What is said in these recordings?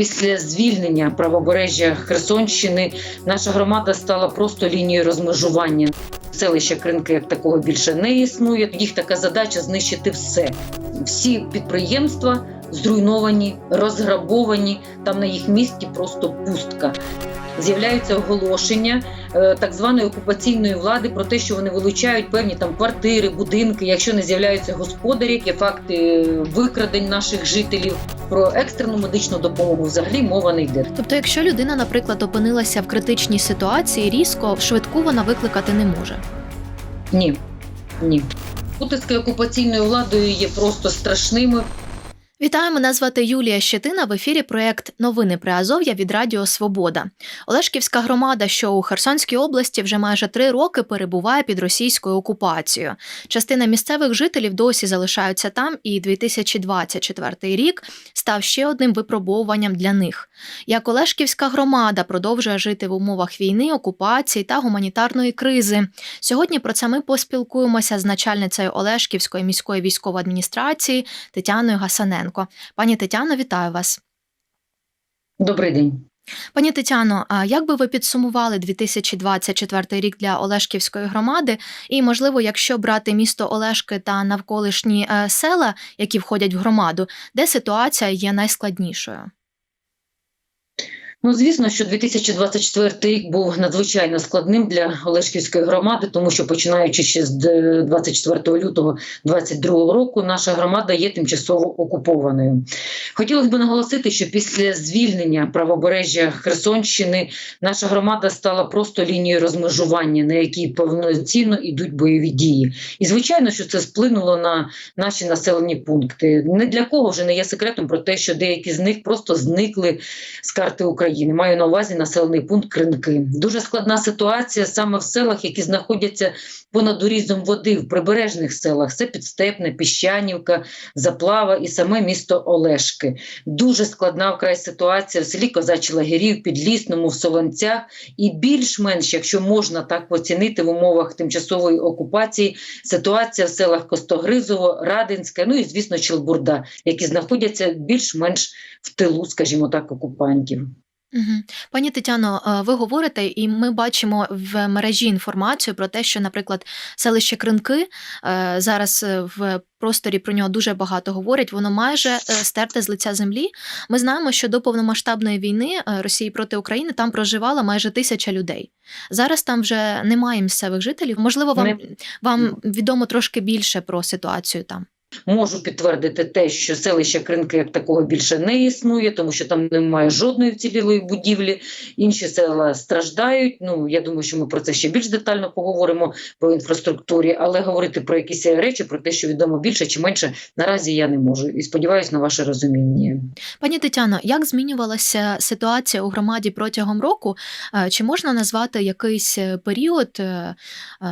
після звільнення правобережжя Херсонщини наша громада стала просто лінією розмежування. Селища Кринки як такого більше не існує. Їх така задача знищити все. Всі підприємства зруйновані, розграбовані. Там на їх місці просто пустка. З'являються оголошення е, так званої окупаційної влади про те, що вони вилучають певні там квартири, будинки. Якщо не з'являються господарі, які факти викрадень наших жителів. Про екстрену медичну допомогу взагалі мова не йде. Тобто, якщо людина, наприклад, опинилася в критичній ситуації, різко швидку вона викликати не може. Ні, ні. Путинською окупаційною владою є просто страшними. Вітаю, мене звати Юлія Щетина. В ефірі проєкт Новини Приазов'я від Радіо Свобода. Олешківська громада, що у Херсонській області вже майже три роки перебуває під російською окупацією. Частина місцевих жителів досі залишаються там, і 2024 рік став ще одним випробовуванням для них. Як Олешківська громада продовжує жити в умовах війни, окупації та гуманітарної кризи. Сьогодні про це ми поспілкуємося з начальницею Олешківської міської військової адміністрації Тетяною Гасаненко. Пані Тетяно, вітаю вас. Добрий день. Пані Тетяно, а як би ви підсумували 2024 рік для Олешківської громади? І, можливо, якщо брати місто Олешки та навколишні е, села, які входять в громаду, де ситуація є найскладнішою? Ну, звісно, що 2024 рік був надзвичайно складним для Олешківської громади, тому що починаючи ще з 24 лютого 2022 року, наша громада є тимчасово окупованою. Хотілося б наголосити, що після звільнення правобережжя Херсонщини наша громада стала просто лінією розмежування, на якій повноцінно йдуть бойові дії. І звичайно, що це вплинуло на наші населені пункти. Не для кого вже не є секретом про те, що деякі з них просто зникли з карти України. Маю на увазі населений пункт Кринки. Дуже складна ситуація саме в селах, які знаходяться понад урізом води в прибережних селах. Це Підстепне, Піщанівка, Заплава і саме місто Олешки. Дуже складна вкрай ситуація в селі Козачі Лагерів, Підлісному, в Солонцях. І більш-менш, якщо можна так оцінити в умовах тимчасової окупації, ситуація в селах Костогризово, Радинське, ну і звісно, Челбурда, які знаходяться більш-менш в тилу, скажімо так, окупантів. Угу. Пані Тетяно, е, ви говорите, і ми бачимо в мережі інформацію про те, що, наприклад, селище Кринки е, зараз е, в просторі про нього дуже багато говорять. Воно майже стерте з лиця землі. Ми знаємо, що до повномасштабної війни Росії проти України там проживало майже тисяча людей. Зараз там вже немає місцевих жителів. Можливо, вам, вам відомо трошки більше про ситуацію там. Можу підтвердити те, що селище Кринки як такого більше не існує, тому що там немає жодної вцілілої будівлі. Інші села страждають. Ну я думаю, що ми про це ще більш детально поговоримо по інфраструктурі, але говорити про якісь речі, про те, що відомо більше чи менше, наразі я не можу. І сподіваюся на ваше розуміння. Пані Тетяно, як змінювалася ситуація у громаді протягом року? Чи можна назвати якийсь період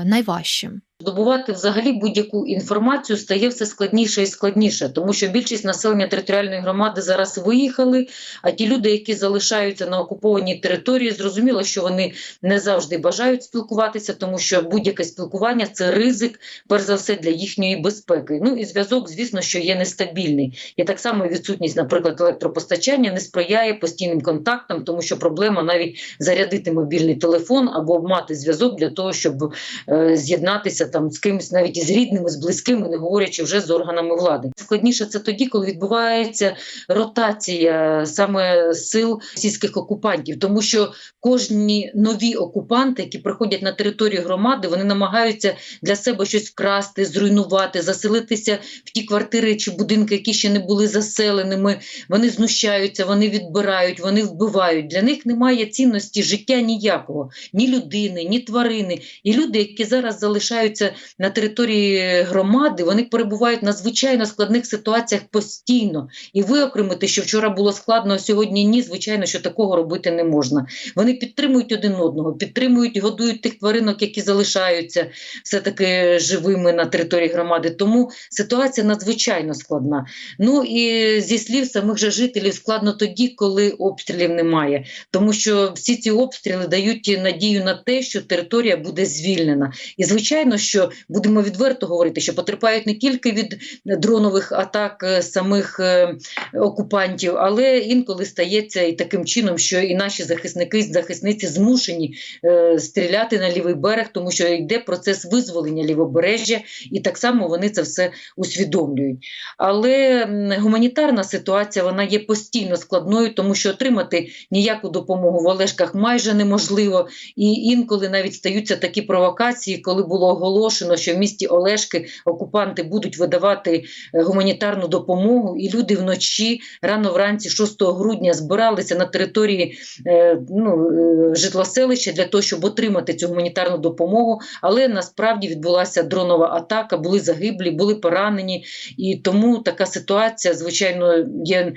найважчим? Здобувати взагалі будь-яку інформацію стає все складніше і складніше, тому що більшість населення територіальної громади зараз виїхали. А ті люди, які залишаються на окупованій території, зрозуміло, що вони не завжди бажають спілкуватися, тому що будь-яке спілкування це ризик, перш за все, для їхньої безпеки. Ну і зв'язок, звісно, що є нестабільний. І так само відсутність, наприклад, електропостачання не сприяє постійним контактам, тому що проблема навіть зарядити мобільний телефон або мати зв'язок для того, щоб е, з'єднатися там з кимось, навіть із рідними, з близькими, не говорячи вже з органами влади. Складніше це тоді, коли відбувається ротація саме сил російських окупантів, тому що кожні нові окупанти, які приходять на територію громади, вони намагаються для себе щось вкрасти, зруйнувати, заселитися в ті квартири чи будинки, які ще не були заселеними. Вони знущаються, вони відбирають, вони вбивають. Для них немає цінності життя ніякого, ні людини, ні тварини. І люди, які зараз залишаються на території громади, вони перебувають в надзвичайно складних ситуаціях постійно. І виокремити, що вчора було складно, а сьогодні ні, звичайно, що такого робити не можна. Вони підтримують один одного, підтримують, годують тих тваринок, які залишаються все-таки живими на території громади. Тому ситуація надзвичайно складна. Ну і зі слів самих же жителів складно тоді, коли обстрілів немає, тому що всі ці обстріли дають надію на те, що територія буде звільнена. І звичайно, що будемо відверто говорити, що потерпають не тільки від дронових атак е, самих е, окупантів, але інколи стається і таким чином, що і наші захисники захисниці змушені е, стріляти на лівий берег, тому що йде процес визволення лівобережжя, і так само вони це все усвідомлюють. Але гуманітарна ситуація вона є постійно складною, тому що отримати ніяку допомогу в Олешках майже неможливо. І інколи навіть стаються такі провокації, коли було оголошено, що в місті Олешки окупанти будуть видавати е, гуманітарну допомогу, і люди вночі, рано вранці, 6 грудня, збиралися на території е, ну, е, житлоселища для того, щоб отримати цю гуманітарну допомогу. Але насправді відбулася дронова атака, були загиблі, були поранені, і тому така ситуація, звичайно, є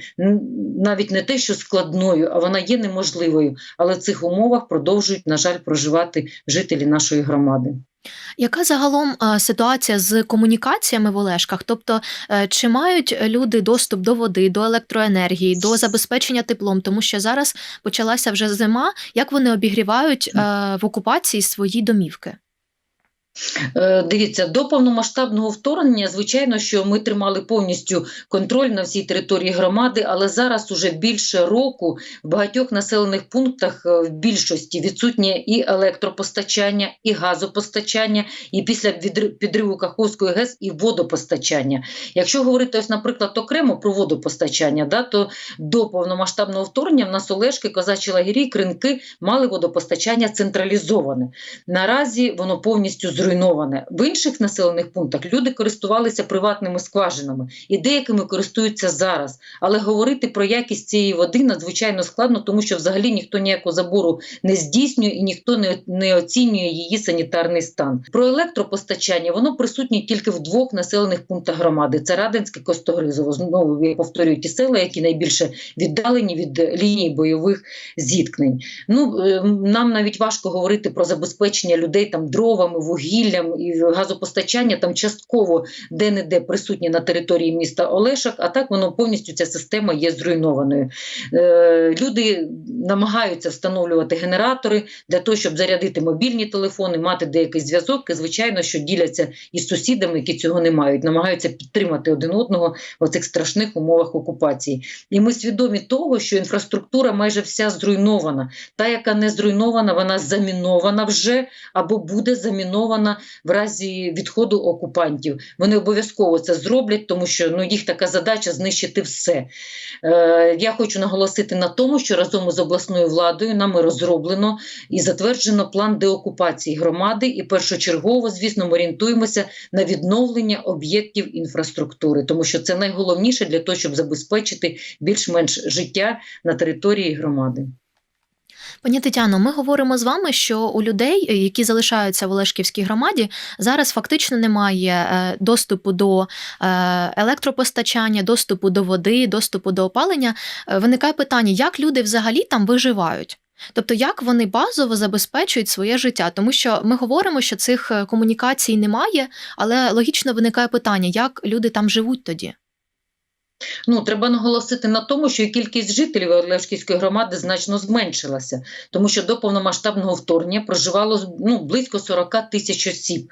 навіть не те, що складною, а вона є неможливою. Але в цих умовах продовжують, на жаль, проживати жителі нашої громади. Яка загалом е, ситуація з комунікаціями в Олешках? Тобто, е, чи мають люди доступ до води, до електроенергії, до забезпечення теплом? Тому що зараз почалася вже зима. Як вони обігрівають е, в окупації свої домівки? Е, Дивіться, до повномасштабного вторгнення, звичайно, що ми тримали повністю контроль на всій території громади, але зараз уже більше року в багатьох населених пунктах е, в більшості відсутнє і електропостачання, і газопостачання, і після підриву Каховської ГЕС і водопостачання. Якщо говорити, ось, наприклад, окремо про водопостачання, да, то до повномасштабного вторгнення в нас Олешки, Козачі лагері, Кринки мали водопостачання централізоване. Наразі воно повністю зруйноване. В інших населених пунктах люди користувалися приватними скважинами і деякими користуються зараз. Але говорити про якість цієї води надзвичайно складно, тому що взагалі ніхто ніякого забору не здійснює і ніхто не, оцінює її санітарний стан. Про електропостачання воно присутнє тільки в двох населених пунктах громади: це Радинське, Костогризово. Знову я повторюю ті села, які найбільше віддалені від лінії бойових зіткнень. Ну е, нам навіть важко говорити про забезпечення людей там дровами, вугіллям і газопостачання там частково де-не-де присутні на території міста Олешок, а так воно повністю ця система є зруйнованою. Е, люди намагаються встановлювати генератори для того, щоб зарядити мобільні телефони, мати деякий зв'язок. І звичайно, що діляться із сусідами, які цього не мають, намагаються підтримати один одного в цих страшних умовах окупації. І ми свідомі того, що інфраструктура майже вся зруйнована. Та, яка не зруйнована, вона замінована вже або буде замінована в разі відходу окупантів. Вони обов'язково це зроблять, тому що ну, їх така задача знищити все. Е, я хочу наголосити на тому, що разом з обласною владою нами розроблено і затверджено план деокупації громади. І першочергово, звісно, ми орієнтуємося на відновлення об'єктів інфраструктури, тому що це найголовніше для того, щоб забезпечити більш-менш життя на території громади. Пані Тетяно, ми говоримо з вами, що у людей, е, які залишаються в Олешківській громаді, зараз фактично немає е, доступу до е, електропостачання, доступу до води, доступу до опалення. Виникає питання, як люди взагалі там виживають? Тобто, як вони базово забезпечують своє життя? Тому що ми говоримо, що цих комунікацій немає, але логічно виникає питання, як люди там живуть тоді? Ну, треба наголосити на тому, що кількість жителів Олешківської громади значно зменшилася, тому що до повномасштабного вторгнення проживало ну, близько 40 тисяч осіб.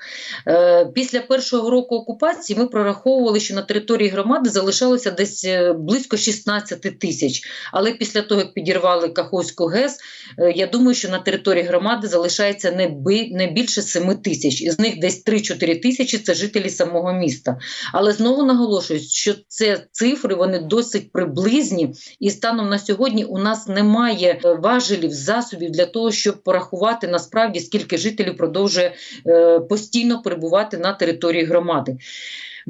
Е, після першого року окупації ми прораховували, що на території громади залишалося десь е, близько 16 тисяч. Але після того, як підірвали Каховську ГЕС, е, я думаю, що на території громади залишається не, би, не більше 7 тисяч. Із них десь 3-4 тисячі це жителі самого міста. Але знову наголошую, що це цифри вони досить приблизні, і станом на сьогодні у нас немає е, важелів, засобів для того, щоб порахувати насправді скільки жителів продовжує е, постійно перебувати на території громади.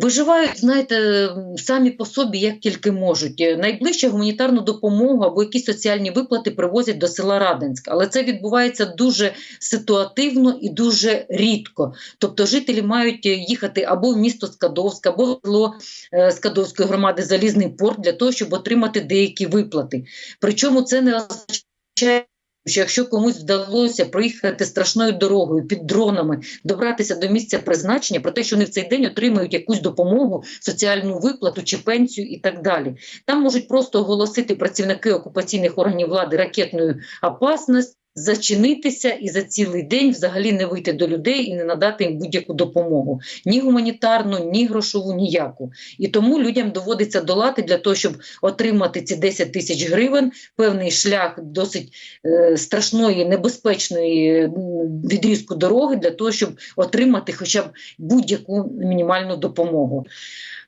Виживають, знаєте, самі по собі, як тільки можуть. Найближче гуманітарну допомогу або якісь соціальні виплати привозять до села Радинськ, але це відбувається дуже ситуативно і дуже рідко. Тобто жителі мають їхати або в місто Скадовськ, або в село е, Скадовської громади Залізний порт для того, щоб отримати деякі виплати. Причому це не означає. Що якщо комусь вдалося проїхати страшною дорогою під дронами, добратися до місця призначення, про те, що вони в цей день отримають якусь допомогу, соціальну виплату чи пенсію і так далі. Там можуть просто оголосити працівники окупаційних органів влади ракетною опасність, зачинитися і за цілий день взагалі не вийти до людей і не надати їм будь-яку допомогу, ні гуманітарну, ні грошову, ніяку. І тому людям доводиться долати для того, щоб отримати ці 10 тисяч гривень, певний шлях досить е, страшної, небезпечної відрізку дороги для того, щоб отримати хоча б будь-яку мінімальну допомогу.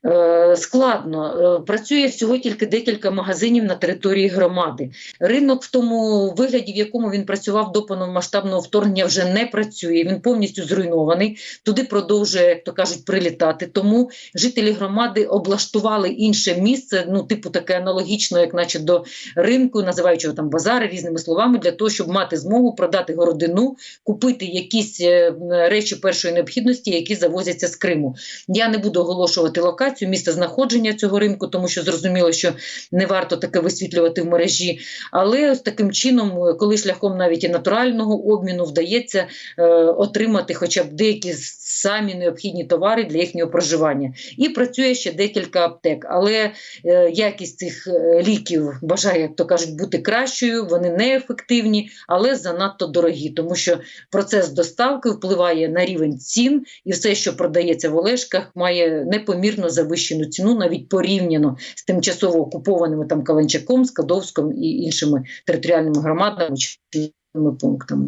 Е, Складно Е, працює всього тільки декілька магазинів на території громади. Ринок в тому вигляді, в якому він працював до повномасштабного вторгнення, вже не працює. Він повністю зруйнований. Туди продовжує, як то кажуть, прилітати. Тому жителі громади облаштували інше місце, ну типу таке аналогічно, як наче до ринку, називаючи його там базари різними словами, для того, щоб мати змогу продати городину, купити якісь е, речі першої необхідності, які завозяться з Криму. Я не буду оголошувати локацію, місце знаходження цього ринку, тому що зрозуміло, що не варто таке висвітлювати в мережі. Але ось таким чином, е, коли шляхом навіть і натурального обміну вдається е, отримати хоча б деякі самі необхідні товари для їхнього проживання. І працює ще декілька аптек. Але е, якість цих е, ліків бажає, як то кажуть, бути кращою. Вони неефективні, але занадто дорогі, тому що процес доставки впливає на рівень цін, і все, що продається в Олешках, має непомірно завищену ціну, навіть порівняно з тимчасово окупованими там Каланчаком, Скадовськом і іншими територіальними громадами чи пунктами.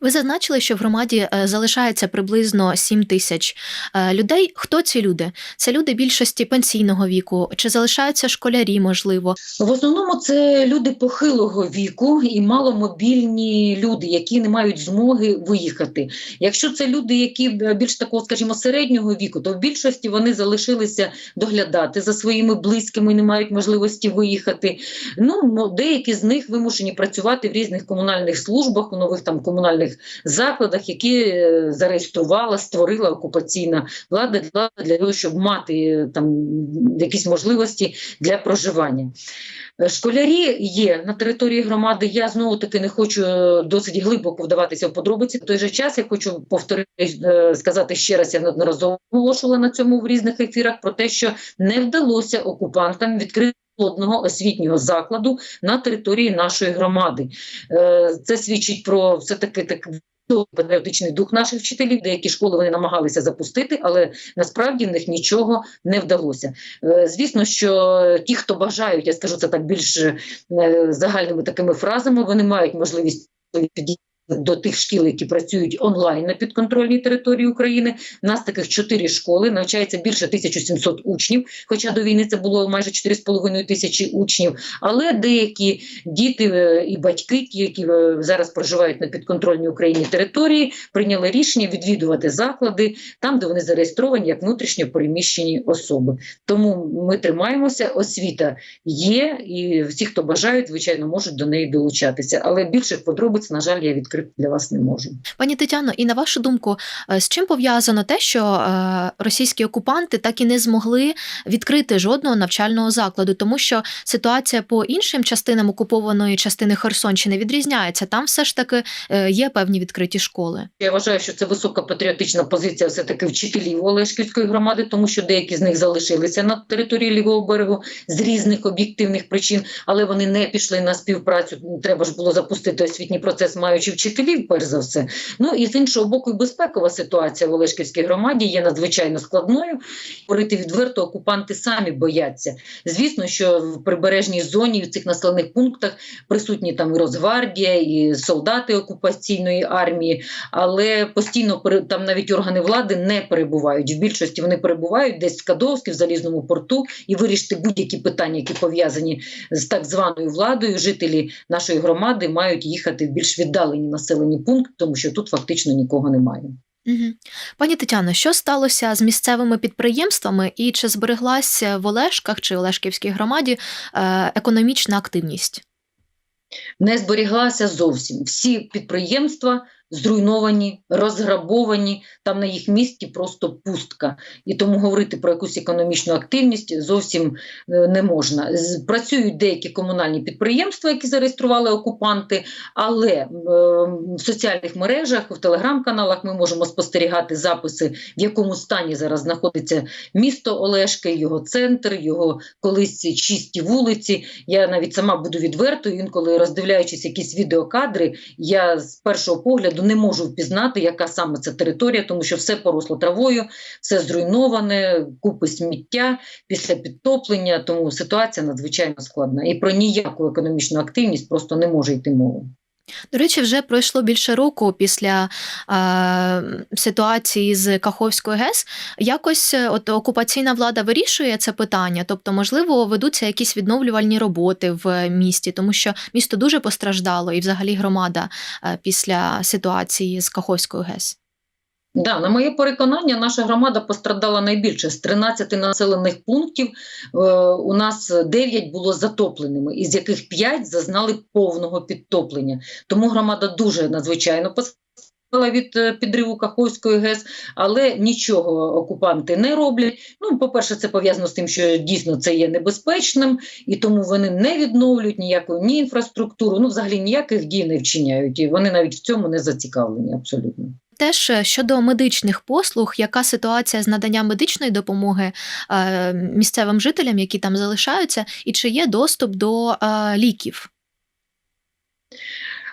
Ви зазначили, що в громаді е, залишається приблизно 7 тисяч е, людей. Хто ці люди? Це люди більшості пенсійного віку, чи залишаються школярі, можливо? В основному це люди похилого віку і маломобільні люди, які не мають змоги виїхати. Якщо це люди, які більш такого, скажімо, середнього віку, то в більшості вони залишилися доглядати за своїми близькими, не мають можливості виїхати. Ну, деякі з них вимушені працювати в різних комунальних службах, у нових там комунальних закладах, які е, зареєструвала, створила окупаційна влада для, того, щоб мати е, там якісь можливості для проживання. Е, Школярі є на території громади. Я знову таки не хочу досить глибоко вдаватися в подробиці. В той же час я хочу повторити сказати ще раз. Я неодноразово оголошувала на цьому в різних ефірах про те, що не вдалося окупантам відкрити. Жодного освітнього закладу на території нашої громади. Е, Це свідчить про все таки так патріотичний дух наших вчителів. Деякі школи вони намагалися запустити, але насправді в них нічого не вдалося. Е, Звісно, що ті, хто бажають, я скажу це так більш е, загальними такими фразами, вони мають можливість підійти до тих шкіл, які працюють онлайн на підконтрольній території України. У нас таких чотири школи навчається більше 1700 учнів, хоча до війни це було майже 4,5 тисячі учнів. Але деякі діти е, і батьки, які е, зараз проживають на підконтрольній Україні території, прийняли рішення відвідувати заклади там, де вони зареєстровані як внутрішньо переміщені особи. Тому ми тримаємося. Освіта є, і всі, хто бажають, звичайно, можуть до неї долучатися. Але більше подробиць, на жаль, я відкрити для вас не можу. Пані Тетяно, і на вашу думку, е, з чим пов'язано те, що е, російські окупанти так і не змогли відкрити жодного навчального закладу, тому що ситуація по іншим частинам окупованої частини Херсонщини відрізняється. Там все ж таки е, є певні відкриті школи. Я вважаю, що це висока патріотична позиція все-таки вчителів Олешківської громади, тому що деякі з них залишилися на території лівого берегу з різних об'єктивних причин, але вони не пішли на співпрацю. Треба ж було запустити освітній процес, маючи вчителів, перш за все. Ну і з іншого боку, і безпекова ситуація в Олешківській громаді є надзвичайно складною. Говорити відверто, окупанти самі бояться. Звісно, що в прибережній зоні в цих населених пунктах присутні там і Росгвардія, і солдати окупаційної армії, але постійно там навіть органи влади не перебувають. В більшості вони перебувають десь в Кадовській, в залізному порту, і вирішити будь-які питання, які пов'язані з так званою владою. Жителі нашої громади мають їхати в більш віддалені населені пункти, тому що тут фактично нікого немає. Угу. Пані Тетяно, що сталося з місцевими підприємствами і чи збереглася в Олешках чи Олешківській громаді е, економічна активність? не зберіглася зовсім. Всі підприємства зруйновані, розграбовані. Там на їх місці просто пустка. І тому говорити про якусь економічну активність зовсім е, не можна. Працюють деякі комунальні підприємства, які зареєстрували окупанти, але е, в соціальних мережах, в телеграм-каналах ми можемо спостерігати записи, в якому стані зараз знаходиться місто Олешки, його центр, його колись чисті вулиці. Я навіть сама буду відвертою, інколи роздивляючись якісь відеокадри, я з першого погляду не можу впізнати, яка саме це територія, тому що все поросло травою, все зруйноване, купи сміття після підтоплення. Тому ситуація надзвичайно складна. І про ніяку економічну активність просто не може йти мова. До речі, вже пройшло більше року після е, ситуації з Каховською ГЕС. Якось е, от окупаційна влада вирішує це питання, тобто, можливо, ведуться якісь відновлювальні роботи в місті, тому що місто дуже постраждало, і взагалі громада е, після ситуації з Каховською ГЕС. Да, на моє переконання, наша громада пострадала найбільше. З 13 населених пунктів е, у нас 9 було затопленими, із яких 5 зазнали повного підтоплення. Тому громада дуже надзвичайно постраждала від е, підриву Каховської ГЕС, але нічого окупанти не роблять. Ну, по-перше, це пов'язано з тим, що дійсно це є небезпечним, і тому вони не відновлюють ніяку ні інфраструктуру, ну взагалі ніяких дій не вчиняють. І вони навіть в цьому не зацікавлені абсолютно. Теж щодо медичних послуг, яка ситуація з наданням медичної допомоги е, місцевим жителям, які там залишаються, і чи є доступ до е, ліків?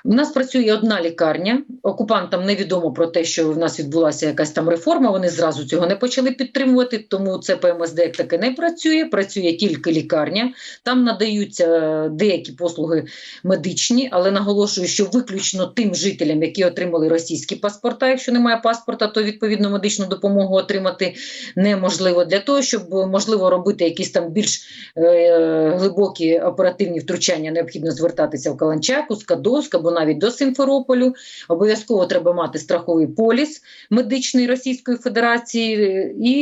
У нас працює одна лікарня. Окупантам невідомо про те, що в нас відбулася якась там реформа. Вони зразу цього не почали підтримувати, тому це ПМСД як таке не працює. Працює тільки лікарня. Там надаються е, деякі послуги медичні, але наголошую, що виключно тим жителям, які отримали російські паспорта. Якщо немає паспорта, то відповідно медичну допомогу отримати неможливо. Для того, щоб можливо робити якісь там більш е, глибокі оперативні втручання, необхідно звертатися в Каланчаку, Скадовськ або навіть до Симферополю. Обов'язково треба мати страховий поліс медичний Російської Федерації. І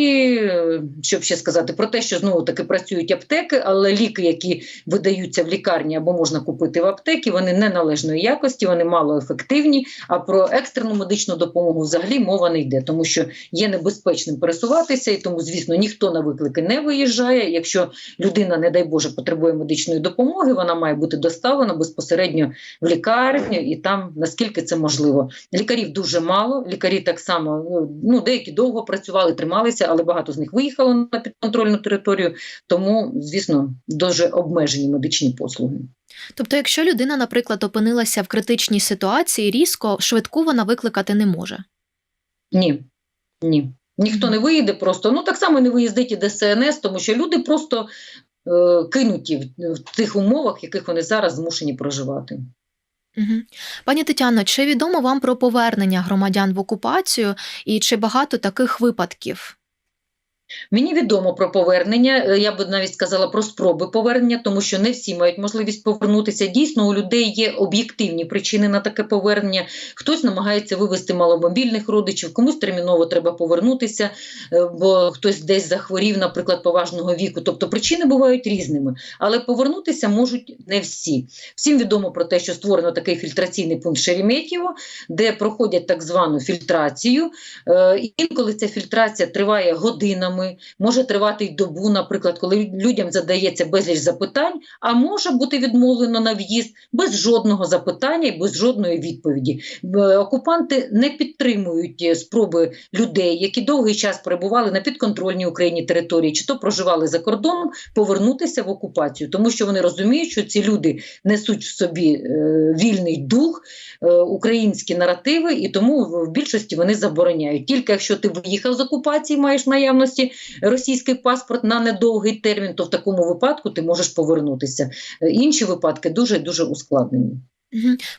щоб ще сказати про те, що знову таки працюють аптеки, але ліки, які видаються в лікарні або можна купити в аптекі, вони не належної якості, вони малоефективні. А про екстрену медичну допомогу взагалі мова не йде, тому що є небезпечним пересуватися, і тому, звісно, ніхто на виклики не виїжджає. Якщо людина, не дай Боже, потребує медичної допомоги, вона має бути доставлена безпосередньо в лікарню, і там наскільки це можливо. Лікарів дуже мало. Лікарі так само ну деякі довго працювали, трималися, але багато з них виїхало на підконтрольну територію. Тому, звісно, дуже обмежені медичні послуги. Тобто, якщо людина, наприклад, опинилася в критичній ситуації, різко швидку вона викликати не може. Ні, ні. Ніхто не виїде просто. Ну так само не виїздить і ДСНС, тому що люди просто е, кинуті в, в тих умовах, в яких вони зараз змушені проживати. Угу. Пані Тетяно, чи відомо вам про повернення громадян в окупацію і чи багато таких випадків? Мені відомо про повернення. е, Я би навіть сказала про спроби повернення, тому що не всі мають можливість повернутися. Дійсно, у людей є об'єктивні причини на таке повернення. Хтось намагається вивезти маломобільних родичів, комусь терміново треба повернутися, е, бо хтось десь захворів, наприклад, поважного віку. Тобто причини бувають різними, але повернутися можуть не всі. Всім відомо про те, що створено такий фільтраційний пункт Шереметьєво, де проходять так звану фільтрацію. Е, Інколи ця фільтрація триває годинами може тривати й добу, наприклад, коли людям задається безліч запитань, а може бути відмовлено на в'їзд без жодного запитання і без жодної відповіді. Окупанти не підтримують е, спроби людей, які довгий час перебували на підконтрольній Україні території, чи то проживали за кордоном, повернутися в окупацію, тому що вони розуміють, що ці люди несуть в собі е, вільний дух, українські наративи, і тому в в більшості вони забороняють. Тільки якщо ти виїхав з окупації, маєш наявності російський паспорт на недовгий термін, то в такому випадку ти можеш повернутися. Е, Інші випадки дуже дуже ускладнені.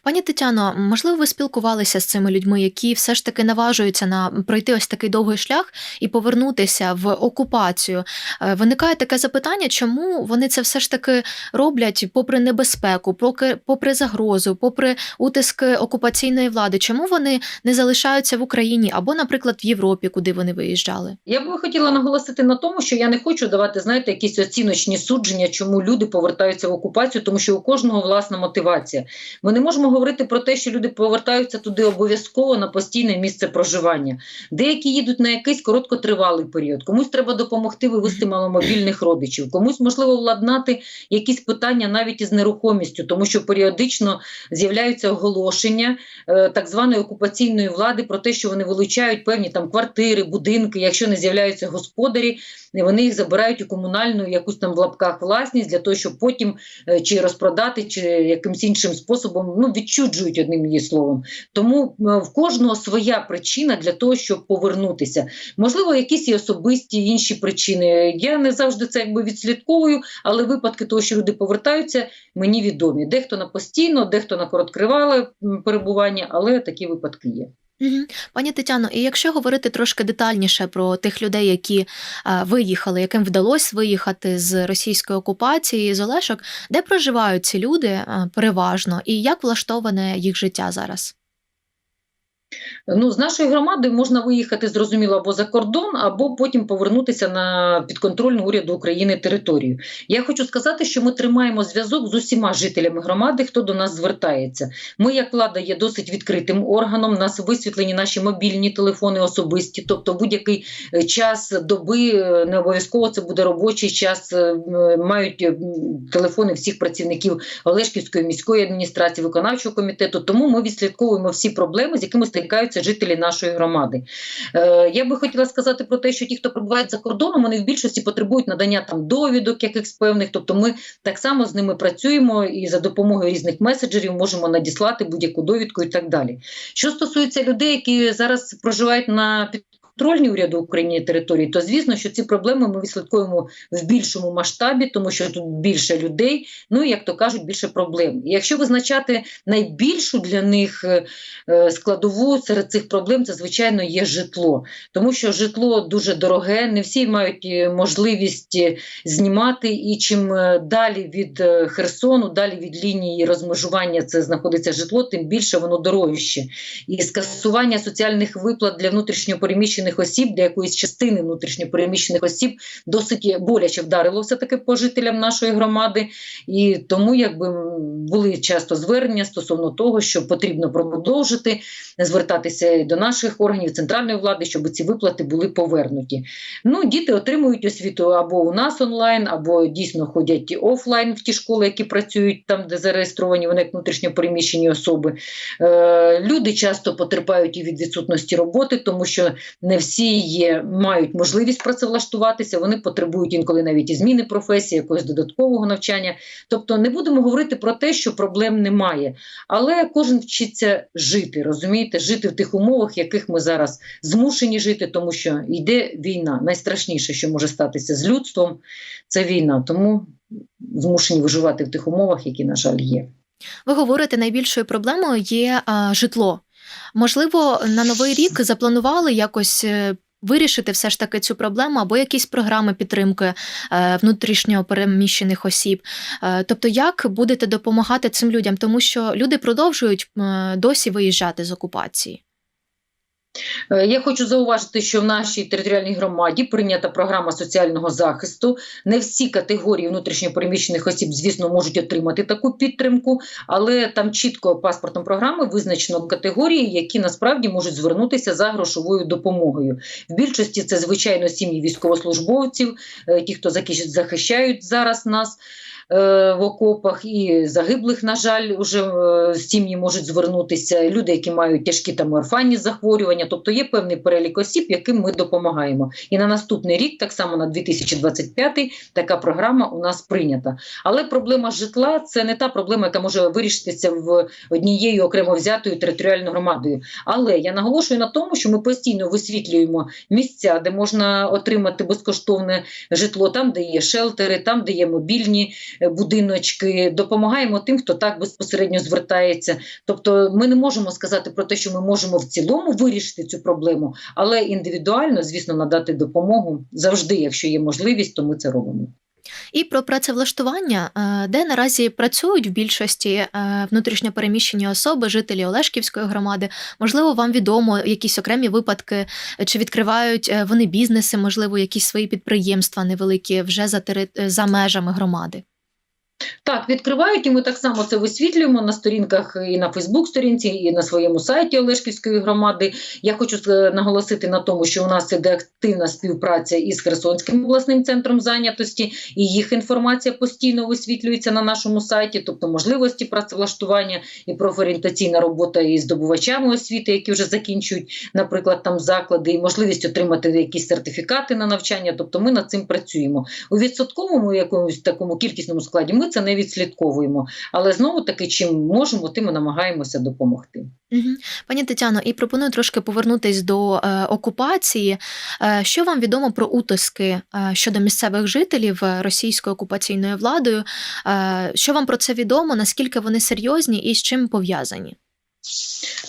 Пані Тетяно, можливо, ви спілкувалися з цими людьми, які все ж таки наважуються на пройти ось такий довгий шлях і повернутися в окупацію. Е, Виникає таке запитання, чому вони це все ж таки роблять попри небезпеку, поки попри загрозу, попри утиски окупаційної влади. Чому вони не залишаються в Україні або, наприклад, в Європі, куди вони виїжджали? Я би хотіла наголосити на тому, що я не хочу давати, знаєте, якісь оціночні судження, чому люди повертаються в окупацію, тому що у кожного власна мотивація. Ми не можемо говорити про те, що люди повертаються туди обов'язково на постійне місце проживання. Деякі їдуть на якийсь короткотривалий період. Комусь треба допомогти вивести маломобільних родичів, комусь можливо владнати якісь питання навіть із нерухомістю, тому що періодично з'являються оголошення е, так званої окупаційної влади про те, що вони вилучають певні там квартири, будинки. Якщо не з'являються господарі, вони їх забирають у комунальну якусь там в лапках власність для того, щоб потім е, чи розпродати, чи якимсь іншим способом ну відчуджують одним її словом. Тому е, в кожного своя причина для того, щоб повернутися. Можливо, якісь і особисті інші причини. Я не завжди це якби відслідковую, але випадки того, що люди повертаються, мені відомі. Дехто на постійно, дехто на короткривале перебування, але такі випадки є. Пані Тетяно, і якщо говорити трошки детальніше про тих людей, які е, виїхали, яким вдалося виїхати з російської окупації з Олешок, де проживають ці люди е, переважно, і як влаштоване їх життя зараз? Ну, з нашої громади можна виїхати зрозуміло або за кордон, або потім повернутися на підконтрольну уряду України територію. Я хочу сказати, що ми тримаємо зв'язок з усіма жителями громади, хто до нас звертається. Ми, як влада, є досить відкритим органом. Нас висвітлені наші мобільні телефони особисті, тобто будь-який е, час доби, е, не обов'язково це буде робочий час. е, Мають телефони всіх працівників Олешківської міської адміністрації, виконавчого комітету. Тому ми відслідковуємо всі проблеми, з якими стикаються жителі нашої громади. Е, я би хотіла сказати про те, що ті, хто перебувають за кордоном, вони в більшості потребують надання там довідок, якихось певних. Тобто, ми так само з ними працюємо і за допомогою різних меседжерів можемо надіслати будь-яку довідку і так далі. Що стосується людей, які зараз проживають на підконтрольній уряду України території, то звісно, що ці проблеми ми відслідкуємо в більшому масштабі, тому що тут більше людей, ну і як то кажуть, більше проблем. І якщо визначати найбільшу для них е, е, складову серед цих проблем, це звичайно є житло, тому що житло дуже дороге, не всі мають е, можливість знімати, і чим далі від Херсону, далі від лінії розмежування це знаходиться житло, тим більше воно дорожче. І скасування соціальних виплат для внутрішньопереміщених осіб, для якоїсь частини внутрішньопереміщених осіб, досить боляче вдарило все таки по жителям нашої громади. І тому якби були часто звернення стосовно того, що потрібно продовжити звертатися і до наших органів центральної влади, щоб ці виплати були повернуті. Ну, діти отримують освіту або у нас онлайн, або дійсно ходять офлайн в ті школи, які працюють там, де зареєстровані вони як внутрішньопереміщені особи. Е, люди часто потерпають і від відсутності роботи, тому що не всі є, мають можливість працевлаштуватися, вони потребують інколи навіть і зміни професії, якогось додаткового навчання. Тобто не будемо говорити про те, що проблем немає, але кожен вчиться жити, розумієте, жити в тих умовах, в яких ми зараз змушені жити, тому що йде війна. Найстрашніше, що може статися з людством, це війна. Тому змушені виживати в тих умовах, які, на жаль, є. Ви говорите, найбільшою проблемою є а, житло. Можливо, на новий рік запланували якось. е, Вирішити все ж таки цю проблему або якісь програми підтримки е, внутрішньо переміщених осіб. Е, тобто, як будете допомагати цим людям, тому що люди продовжують досі виїжджати з окупації. Е, Я хочу зауважити, що в нашій територіальній громаді прийнята програма соціального захисту. Не всі категорії внутрішньопереміщених осіб, звісно, можуть отримати таку підтримку, але там чітко паспортом програми визначено категорії, які насправді можуть звернутися за грошовою допомогою. В більшості це звичайно сім'ї військовослужбовців, е, ті, хто захищають зараз нас. е, В окопах і загиблих, на жаль, уже е, сім'ї можуть звернутися. Люди, які мають тяжкі там орфанні захворювання, тобто є певний перелік осіб, яким ми допомагаємо. І на наступний рік, так само на 2025, така програма у нас прийнята. Але проблема житла це не та проблема, яка може вирішитися в однією окремо взятою територіальною громадою. Але я наголошую на тому, що ми постійно висвітлюємо місця, де можна отримати безкоштовне житло, там, де є шелтери, там, де є мобільні е, будиночки. Допомагаємо тим, хто так безпосередньо звертається. Тобто, ми не можемо сказати про те, що ми можемо в цілому вирішити цю проблему, але індивідуально, звісно, надати допомогу завжди, якщо є можливість, то ми це робимо. І про працевлаштування, е, де наразі працюють в більшості е, внутрішньопереміщені особи, жителі Олешківської громади. Можливо, вам відомо якісь окремі випадки, чи відкривають е, вони бізнеси, можливо, якісь свої підприємства невеликі вже за, тери... за межами громади. Так, відкривають, і ми так само це висвітлюємо на сторінках і на Фейсбук-сторінці, і на своєму сайті Олешківської громади. Я хочу е, наголосити на тому, що у нас іде активна співпраця із Херсонським обласним центром зайнятості, і їх інформація постійно висвітлюється на нашому сайті, тобто можливості працевлаштування і профорієнтаційна робота із здобувачами освіти, які вже закінчують, наприклад, там заклади, і можливість отримати якісь сертифікати на навчання. Тобто ми над цим працюємо. У відсотковому якомусь такому кількісному складі ми це не відслідковуємо. Але знову таки, чим можемо, тим ми намагаємося допомогти. Пані Тетяно, і пропоную трошки повернутись до е, окупації. Е, що вам відомо про утиски е, щодо місцевих жителів е, російською окупаційною владою? Е, що вам про це відомо? Наскільки вони серйозні і з чим пов'язані?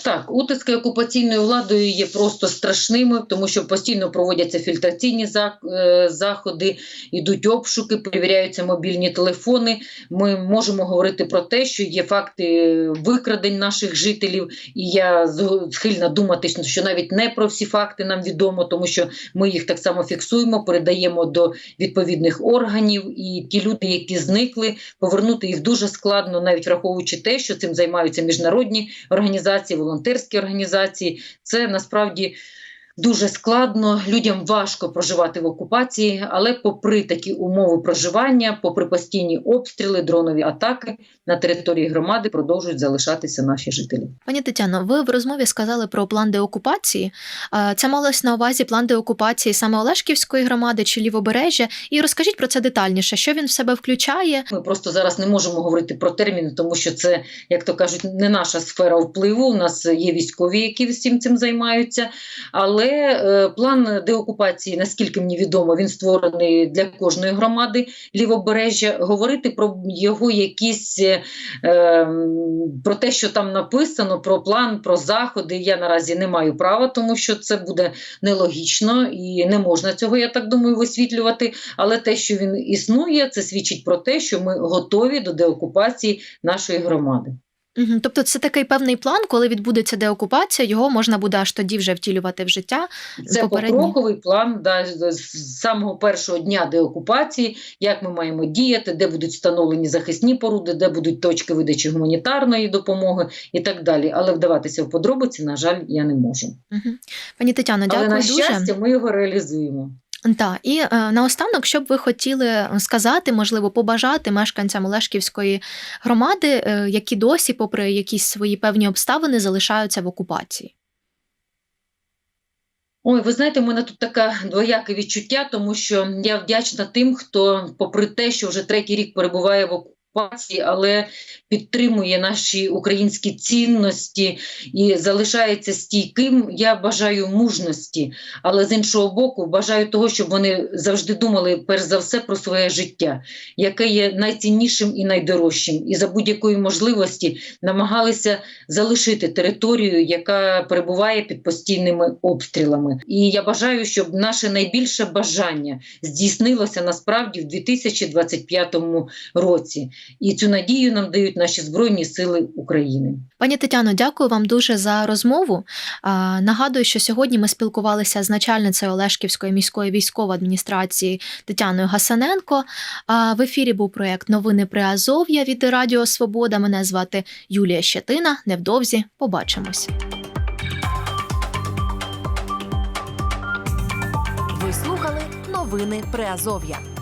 Так, утиски окупаційною владою є просто страшними, тому що постійно проводяться фільтраційні е, заходи, йдуть обшуки, перевіряються мобільні телефони. Ми можемо говорити про те, що є факти викрадень наших жителів, і я схильна думати, що навіть не про всі факти нам відомо, тому що ми їх так само фіксуємо, передаємо до відповідних органів, і ті люди, які зникли, повернути їх дуже складно, навіть враховуючи те, що цим займаються міжнародні організації, волонтерські організації. Це насправді. Дуже складно, людям важко проживати в окупації, але попри такі умови проживання, попри постійні обстріли, дронові атаки на території громади продовжують залишатися наші жителі. Пані Тетяно, ви в розмові сказали про план деокупації. Це малось на увазі план деокупації саме Олешківської громади чи Лівобережжя. І розкажіть про це детальніше, що він в себе включає. Ми просто зараз не можемо говорити про терміни, тому що це, як то кажуть, не наша сфера впливу. У нас є військові, які всім цим займаються. Але е, план деокупації, наскільки мені відомо, він створений для кожної громади лівобережжя. Говорити про його якісь е, ем, про те, що там написано, про план, про заходи. Я наразі не маю права, тому що це буде нелогічно і не можна цього, я так думаю, висвітлювати. Але те, що він існує, це свідчить про те, що ми готові до деокупації нашої громади. Мгм. Тобто це такий певний план, коли відбудеться деокупація, його можна буде аж тоді вже втілювати в життя. Це Попередні. покроковий план да, з з самого першого дня деокупації, як ми маємо діяти, де будуть встановлені захисні поруди, де будуть точки видачі гуманітарної допомоги і так далі. Але вдаватися в подробиці, на жаль, я не можу. Мгм. Пані Тетяно, Але дякую на дуже. щастя, ми його реалізуємо. Так, і е, наостанок, що б ви хотіли сказати, можливо, побажати мешканцям Олешківської громади, е, які досі, попри якісь свої певні обставини, залишаються в окупації. Ой, ви знаєте, у мене тут таке двояке відчуття, тому що я вдячна тим, хто, попри те, що вже третій рік перебуває в окупації, але підтримує наші українські цінності і залишається стійким. Я бажаю мужності, але з іншого боку, бажаю того, щоб вони завжди думали перш за все про своє життя, яке є найціннішим і найдорожчим, і за будь-якої можливості намагалися залишити територію, яка перебуває під постійними обстрілами. І я бажаю, щоб наше найбільше бажання здійснилося насправді в 2025 році. І цю надію нам дають наші збройні сили України. Пані Тетяно, дякую вам дуже за розмову. А, Нагадую, що сьогодні ми спілкувалися з начальницею Олешківської міської військової адміністрації Тетяною Гасаненко. А в ефірі був проект Новини при Азов'я від Радіо Свобода. Мене звати Юлія Щетина. Невдовзі побачимось. Ви слухали новини Приазов'я.